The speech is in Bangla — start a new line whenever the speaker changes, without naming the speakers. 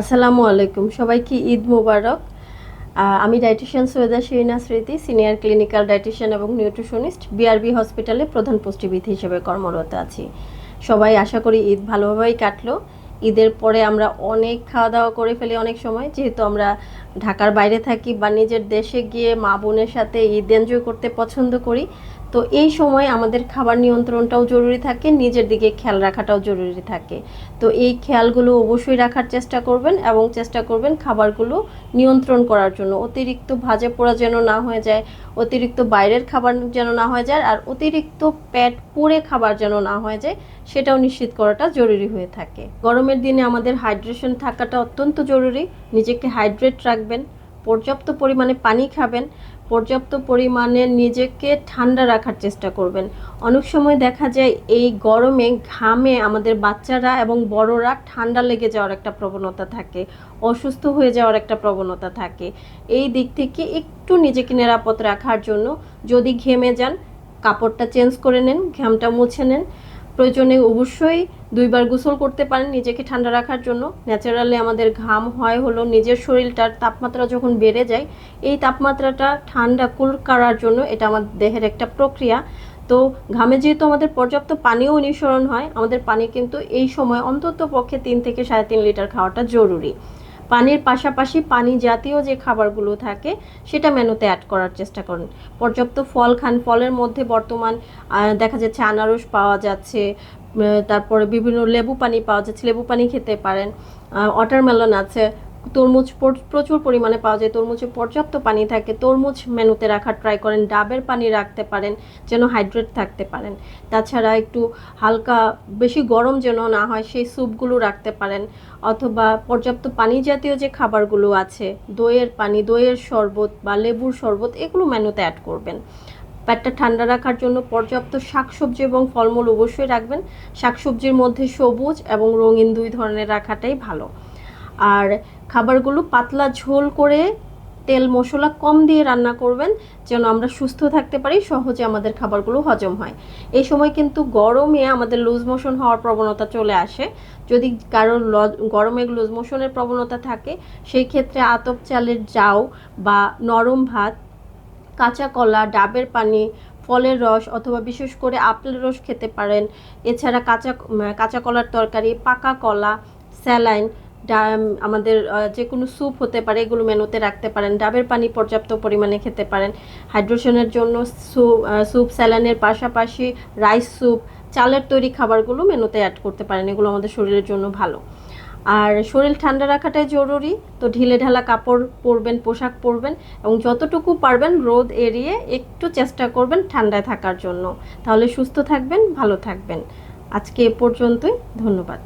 আসসালামু আলাইকুম। সবাইকে ঈদ মোবারক? আমি dietitian Syeda Shirina Smriti, senior clinical dietitian এবং নিউট্রিশনিস্ট, বিআরবি হসপিটালে প্রধান পুষ্টিবিদ হিসেবে কর্মরত আছি। সবাই আশা করি ঈদ ভালোভাবেই কাটলো। ঈদের পরে আমরা অনেক খাওয়া দাওয়া করে ফেলি অনেক সময়, যেহেতু আমরা ঢাকার বাইরে থাকি বা নিজের দেশে গিয়ে মা বোনের সাথে ঈদ এনজয় করতে পছন্দ করি। তো এই সময় আমাদের খাবার নিয়ন্ত্রণটাও জরুরি থাকে, নিজের দিকে খেয়াল রাখাটাও জরুরি থাকে। তো এই খেয়ালগুলো অবশ্যই রাখার চেষ্টা করবেন এবং চেষ্টা করবেন খাবারগুলো নিয়ন্ত্রণ করার জন্য। অতিরিক্ত ভাজা পোড়া যেন না হয়ে যায়, অতিরিক্ত বাইরের খাবার যেন না হয়ে যায় আর অতিরিক্ত পেট পুড়ে খাবার যেন না হয়ে যায়, সেটাও নিশ্চিত করাটা জরুরি হয়ে থাকে। গরমের দিনে আমাদের হাইড্রেশন থাকাটা অত্যন্ত জরুরি। নিজেকে হাইড্রেট রাখবেন, পর্যাপ্ত পরিমাণে পানি খাবেন পর্যাপ্ত পরিমাণে নিজেকে ঠান্ডা রাখার চেষ্টা করবেন। অনেক সময় দেখা যায় এই গরমে ঘামে আমাদের বাচ্চারা এবং বড়রা ঠান্ডা লেগে যাওয়ার একটা প্রবণতা থাকে, অসুস্থ হয়ে যাওয়ার একটা প্রবণতা থাকে। এই দিক থেকে একটু নিজেকে নিরাপদ রাখার জন্য যদি ঘেমে যান, কাপড়টা চেঞ্জ করে নেন, ঘামটা মুছে নেন। প্রয়োজনে অবশ্যই দুইবার গোসল করতে পারেন নিজেকে ঠান্ডা রাখার জন্য। ন্যাচারালি আমাদের ঘাম হয় হলো নিজের শরীরটার তাপমাত্রা যখন বেড়ে যায়, এই তাপমাত্রাটা ঠান্ডা কুল করার জন্য এটা আমাদের দেহের একটা প্রক্রিয়া। তো ঘামে যেহেতু আমাদের পর্যাপ্ত পানিও নিঃসরণ হয়, আমাদের পানি কিন্তু এই সময় অন্তত পক্ষে তিন থেকে সাড়ে তিন লিটার খাওয়াটা জরুরি। পানির পাশাপাশি পানি জাতীয় যে খাবারগুলো থাকে, সেটা মেনুতে অ্যাড করার চেষ্টা করুন। পর্যাপ্ত ফল খান, ফলের মধ্যে বর্তমান দেখা যাচ্ছে আনারস পাওয়া যাচ্ছে তারপরে বিভিন্ন লেবু পানি পাওয়া যাচ্ছে, লেবু পানি খেতে পারেন ওয়াটারমেলন আছে তরমুজ প্রচুর পরিমাণে পাওয়া যায়। তরমুজে পর্যাপ্ত পানি থাকে। তরমুজ মেনুতে রাখার ট্রাই করেন। ডাবের পানি রাখতে পারেন, যেন হাইড্রেট থাকতে পারেন। তাছাড়া একটু হালকা, বেশি গরম যেন না হয়, সেই স্যুপগুলো রাখতে পারেন। অথবা পর্যাপ্ত পানি জাতীয় যে খাবারগুলো আছে, দইয়ের পানি, দইয়ের শরবত বা লেবুর শরবত, এগুলো মেনুতে অ্যাড করবেন। পেটটা ঠান্ডা রাখার জন্য পর্যাপ্ত শাকসবজি এবং ফলমূল অবশ্যই রাখবেন। শাকসবজির মধ্যে সবুজ এবং রঙিন দুই ধরনের রাখাটাই ভালো। আর খাবারগুলো পাতলা ঝোল করে তেল মশলা কম দিয়ে রান্না করবেন, যেন আমরা সুস্থ থাকতে পারি, সহজে আমাদের খাবারগুলো হজম হয়। এই সময় কিন্তু গরমে আমাদের লুজ মোশন হওয়ার প্রবণতা চলে আসে। যদি কারোর ল- গরমে লুজ মোশনের প্রবণতা থাকে, সেই ক্ষেত্রে আতপ চালের জাউ বা নরম ভাত, কাঁচা কলা, ডাবের পানি, ফলের রস অথবা বিশেষ করে আপেলের রস খেতে পারেন। এছাড়া কাঁচা কাঁচা কলার তরকারি, পাকা কলা, স্যালাইন আমাদের যে কোনো স্যুপ হতে পারে, এগুলো মেনুতে রাখতে পারেন। ডাবের পানি পর্যাপ্ত পরিমাণে খেতে পারেন। হাইড্রেশনের জন্য স্যুপ স্যালাইনের পাশাপাশি রাইস স্যুপ, চালের তৈরি খাবারগুলো মেনুতে অ্যাড করতে পারেন। এগুলো আমাদের শরীরের জন্য ভালো। আর শরীর ঠান্ডা রাখাটাই জরুরি। তো ঢিলে ঢালা কাপড় পরবেন, পোশাক পরবেন এবং যতটুকু পারবেন রোদ এড়িয়ে একটু চেষ্টা করবেন ঠান্ডায় থাকার জন্য। তাহলে সুস্থ থাকবেন, ভালো থাকবেন। আজকে এ পর্যন্তই। ধন্যবাদ।